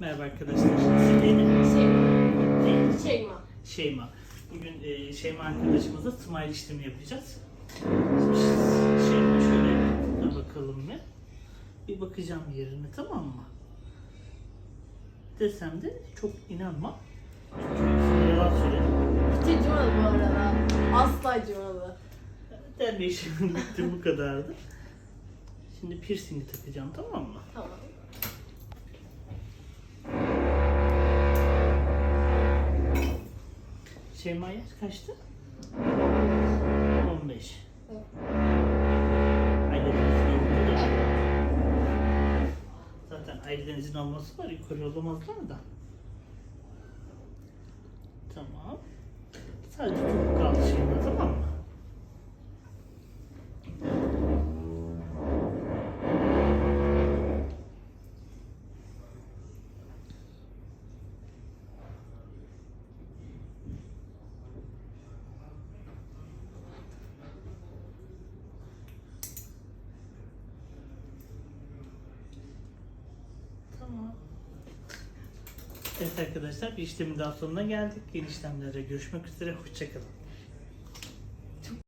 Merhaba arkadaşlar. Neydi? Şeyma. Şeyma. Şeyma. Bugün e, Şeyma arkadaşımızla smile işlemi yapacağız. Şimdi Şeyma şöyle dur bakalım bir. Bir bakacağım yerine tamam mı? Desem de çok inanma. Çünkü yalan söyledim. Hiç acımadı bu arada. Asla acımadı. İşlemim bitti bu kadardı. Şimdi piercingi takacağım tamam mı? Tamam. Şeyma yaş kaçtı? 15. Evet. Zaten aileden izin alması var, yukarı yollamazlar da. Tamam. Sadece topuk kaldı şimdi, tamam mı? Tamam. Evet arkadaşlar bir işlemin daha sonuna geldik. Yeni işlemlerde görüşmek üzere. Hoşçakalın.